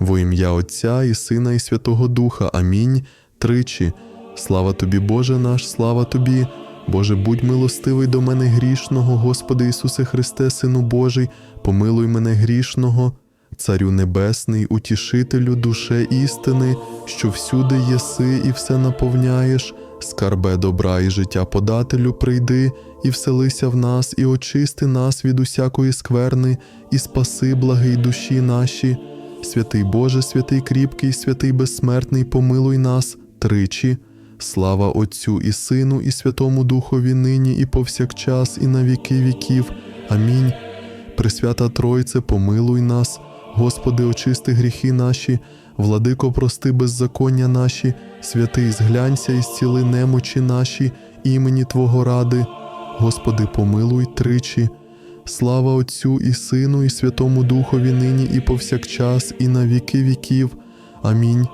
Во ім'я Отця і Сина, і Святого Духа. Амінь. Тричі. Слава тобі, Боже наш, слава тобі. Боже, будь милостивий до мене грішного, Господи Ісусе Христе, Сину Божий, помилуй мене грішного, Царю Небесний, утішителю душе істини, що всюди єси і все наповняєш, скарбе добра і життя подателю, прийди і вселися в нас, і очисти нас від усякої скверни, і спаси благий душі наші. Святий Боже, святий кріпкий, святий безсмертний, помилуй нас тричі. Слава Отцю і Сину, і Святому Духові нині, і повсякчас, і на віки віків. Амінь. Пресвята Тройце, помилуй нас, Господи, очисти гріхи наші, владико, прости беззаконня наші, святий, зглянься і зціли немочі наші, імені Твого ради. Господи, помилуй тричі. Слава Отцю і Сину, і Святому Духові нині, і повсякчас, і на віки віків. Амінь.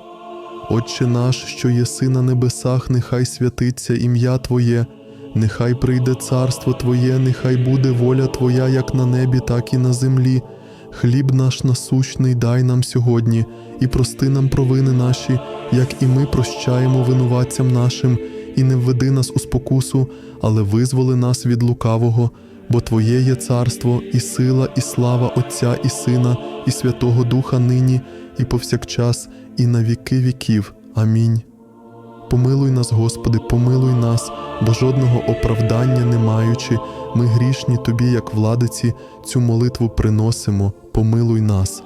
Отче наш, що єси на небесах, нехай святиться ім'я Твоє, нехай прийде царство Твоє, нехай буде воля Твоя, як на небі, так і на землі. Хліб наш насущний дай нам сьогодні, і прости нам провини наші, як і ми прощаємо винуватцям нашим, і не введи нас у спокусу, але визволи нас від лукавого, бо Твоє є царство, і сила, і слава Отця і Сина, і Святого Духа нині, і повсякчас, і на віки віків. Амінь. Помилуй нас, Господи, помилуй нас, бо жодного оправдання не маючи, ми грішні Тобі, як владиці, цю молитву приносимо, помилуй нас.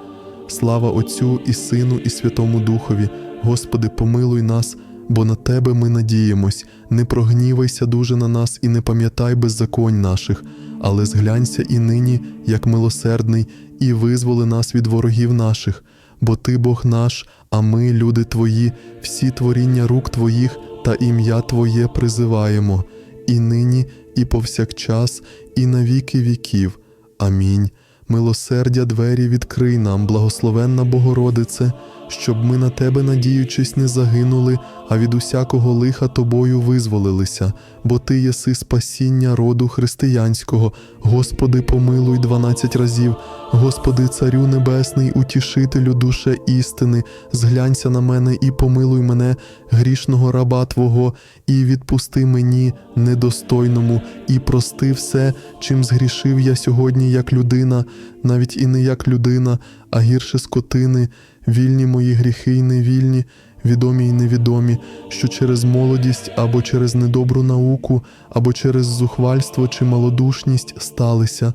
Слава Отцю і Сину, і Святому Духові, Господи, помилуй нас, бо на Тебе ми надіємось, не прогнівайся дуже на нас і не пам'ятай беззаконь наших, але зглянься і нині, як милосердний, і визволи нас від ворогів наших, бо Ти Бог наш, а ми, люди Твої, всі творіння рук Твоїх та ім'я Твоє призиваємо, і нині, і повсякчас, і на віки віків. Амінь. Милосердя двері відкрий нам, благословенна Богородице, щоб ми на Тебе, надіючись, не загинули, а від усякого лиха Тобою визволилися, бо Ти єси спасіння роду християнського. Господи, помилуй дванадцять разів, Господи, Царю Небесний, утішителю душе істини, зглянься на мене і помилуй мене, грішного раба Твого, і відпусти мені, недостойному, і прости все, чим згрішив я сьогодні як людина, навіть і не як людина, а гірше скотини, вільні мої гріхи й невільні, відомі й невідомі, що через молодість або через недобру науку, або через зухвальство чи малодушність сталися.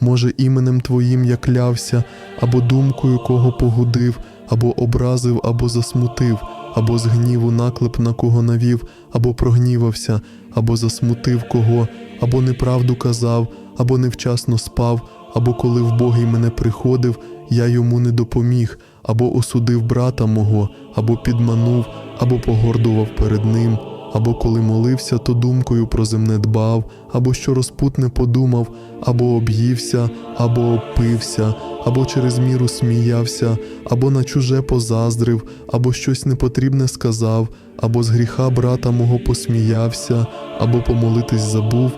Може, іменем Твоїм я клявся, або думкою кого погудив, або образив, або засмутив, або з гніву наклеп на кого навів, або прогнівався, або засмутив кого, або неправду казав, або невчасно спав, або коли вбогий мене приходив, я йому не допоміг, або осудив брата мого, або підманув, або погордував перед ним, або коли молився, то думкою про земне дбав, або що розпутне подумав, або об'ївся, або опився, або через міру сміявся, або на чуже позаздрив, або щось непотрібне сказав, або з гріха брата мого посміявся, або помолитись забув.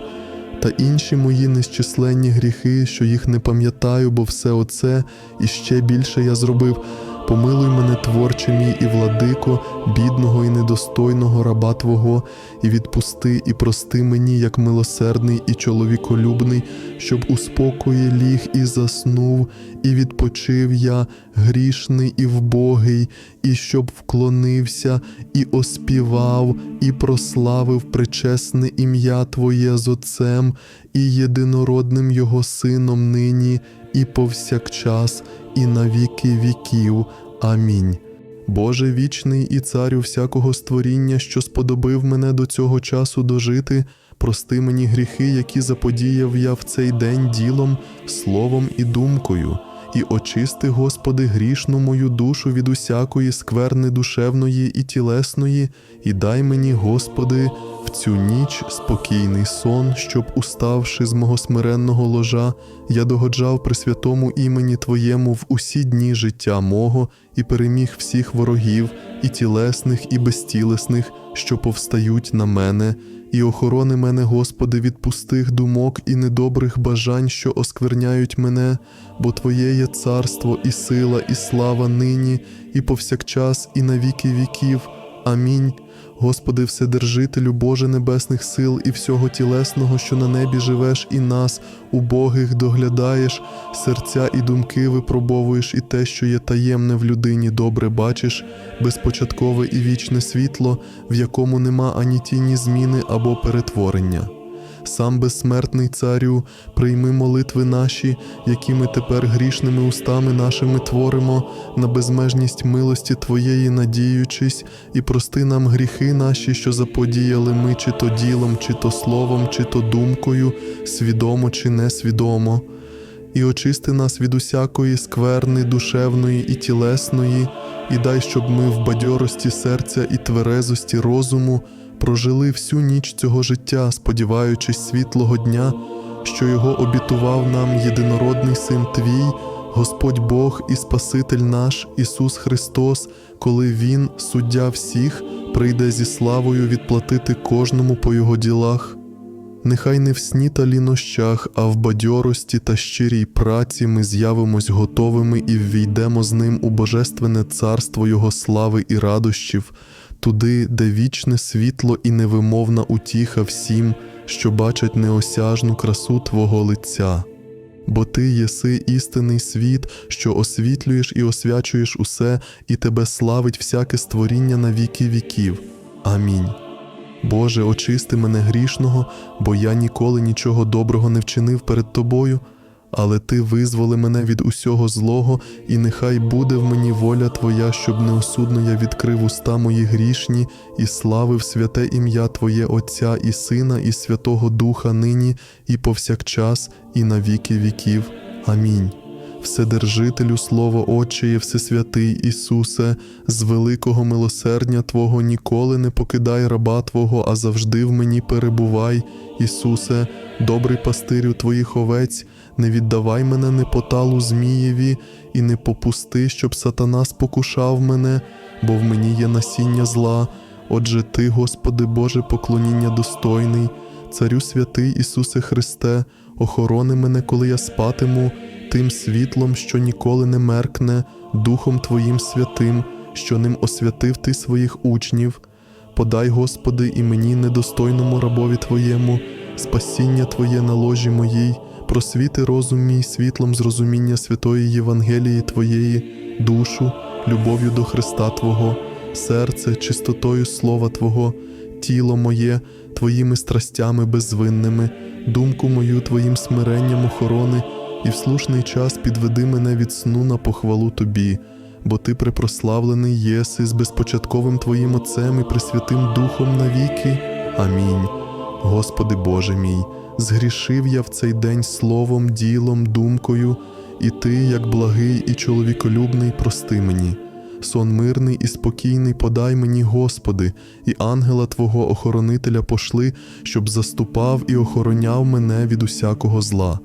Та інші мої нещисленні гріхи, що їх не пам'ятаю, бо все оце і ще більше я зробив. Помилуй мене, творче мій і владико, бідного і недостойного раба Твого, і відпусти, і прости мені, як милосердний і чоловіколюбний, щоб у спокої ліг і заснув, і відпочив я, грішний і вбогий, і щоб вклонився, і оспівав, і прославив причесне ім'я Твоє з Отцем і єдинородним Його Сином нині, і повсякчас, і на віки віків. Амінь. Боже вічний і царю всякого створіння, що сподобив мене до цього часу дожити, прости мені гріхи, які заподіяв я в цей день ділом, словом і думкою, і очисти, Господи, грішну мою душу від усякої скверни душевної і тілесної, і дай мені, Господи, в цю ніч спокійний сон, щоб, уставши з мого смиренного ложа, я догоджав при святому імені Твоєму в усі дні життя мого і переміг всіх ворогів, і тілесних, і безтілесних, що повстають на мене, і охорони мене, Господи, від пустих думок і недобрих бажань, що оскверняють мене, бо Твоє є царство, і сила, і слава нині, і повсякчас, і на віки віків. Амінь. Господи, Вседержителю, Боже Небесних сил і всього тілесного, що на небі живеш, і нас, убогих, доглядаєш, серця і думки випробовуєш, і те, що є таємне в людині, добре бачиш, безпочаткове і вічне світло, в якому нема ані тіні зміни або перетворення. Сам безсмертний царю, прийми молитви наші, які ми тепер грішними устами нашими творимо, на безмежність милості Твоєї надіючись, і прости нам гріхи наші, що заподіяли ми, чи то ділом, чи то словом, чи то думкою, свідомо чи несвідомо. І очисти нас від усякої скверни душевної і тілесної, і дай, щоб ми в бадьорості серця і тверезості розуму прожили всю ніч цього життя, сподіваючись світлого дня, що його обітував нам єдинородний Син Твій, Господь Бог і Спаситель наш Ісус Христос, коли Він, суддя всіх, прийде зі славою відплатити кожному по його ділах. Нехай не в сні та лінощах, а в бадьорості та щирій праці ми з'явимось готовими і ввійдемо з ним у божественне царство Його слави і радощів, туди, де вічне світло і невимовна утіха всім, що бачать неосяжну красу Твого лиця. Бо ти єси істинний світ, що освітлюєш і освячуєш усе, і тебе славить всяке створіння на віки віків. Амінь. Боже, очисти мене грішного, бо я ніколи нічого доброго не вчинив перед Тобою, але Ти визволи мене від усього злого, і нехай буде в мені воля Твоя, щоб неосудно я відкрив уста мої грішні і славив святе ім'я Твоє Отця і Сина, і Святого Духа нині, і повсякчас, і на віки віків. Амінь. Вседержителю Слово Отчеє, Всесвятий Ісусе, з великого милосердя Твого ніколи не покидай раба Твого, а завжди в мені перебувай, Ісусе, добрий пастирю Твоїх овець, не віддавай мене непоталу Змієві, і не попусти, щоб сатана спокушав мене, бо в мені є насіння зла. Отже, Ти, Господи Боже, поклоніння достойний, Царю святий Ісусе Христе, охорони мене, коли я спатиму, тим світлом, що ніколи не меркне, Духом Твоїм святим, що ним освятив Ти своїх учнів. Подай, Господи, і мені, недостойному рабові Твоєму, спасіння Твоє на ложі моїй, просвіти розум мій світлом зрозуміння святої Євангелії Твоєї, душу, любов'ю до Христа Твого, серце, чистотою Слова Твого, тіло моє, Твоїми страстями безвинними, думку мою Твоїм смиренням охорони, і в слушний час підведи мене від сну на похвалу Тобі, бо Ти препрославлений єси з безпочатковим Твоїм Отцем і Пресвятим Духом навіки. Амінь. Господи Боже мій, згрішив я в цей день словом, ділом, думкою, і Ти, як благий і чоловіколюбний, прости мені. Сон мирний і спокійний подай мені, Господи, і ангела Твого охоронителя пошли, щоб заступав і охороняв мене від усякого зла.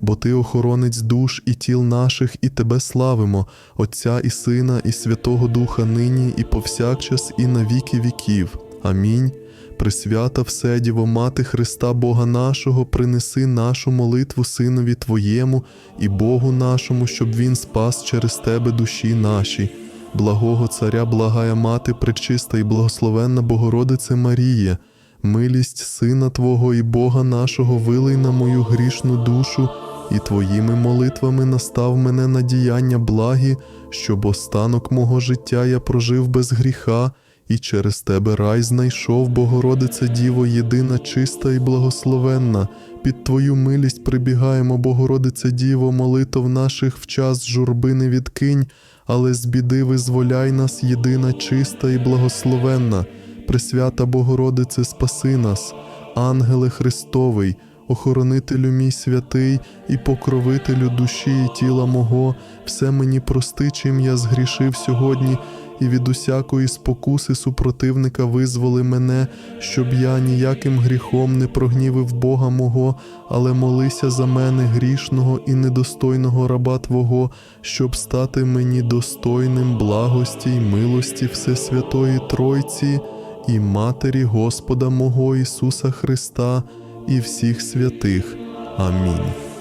Бо Ти охоронець душ і тіл наших, і Тебе славимо, Отця і Сина, і Святого Духа нині, і повсякчас, і на віки віків. Амінь. Пресвята Вседіво, Мати Христа Бога нашого, принеси нашу молитву Синові Твоєму і Богу нашому, щоб Він спас через Тебе душі наші. Благого Царя, благая Мати, пречиста і благословенна Богородице Марія, милість Сина Твого і Бога нашого вилий на мою грішну душу, і Твоїми молитвами настав мене на діяння благі, щоб останок мого життя я прожив без гріха, і через Тебе рай знайшов, Богородице Діво, єдина, чиста і благословенна. Під Твою милість прибігаємо, Богородице Діво, молитов наших в час журби не відкинь, але з біди визволяй нас, єдина, чиста і благословенна. Пресвята Богородице, спаси нас, ангеле Христовий, охоронителю мій святий і покровителю душі і тіла мого, все мені прости, чим я згрішив сьогодні, і від усякої спокуси супротивника визволи мене, щоб я ніяким гріхом не прогнівив Бога мого, але молися за мене грішного і недостойного раба Твого, щоб стати мені достойним благості й милості Всесвятої Тройці і Матері Господа мого Ісуса Христа і всіх святих. Амінь.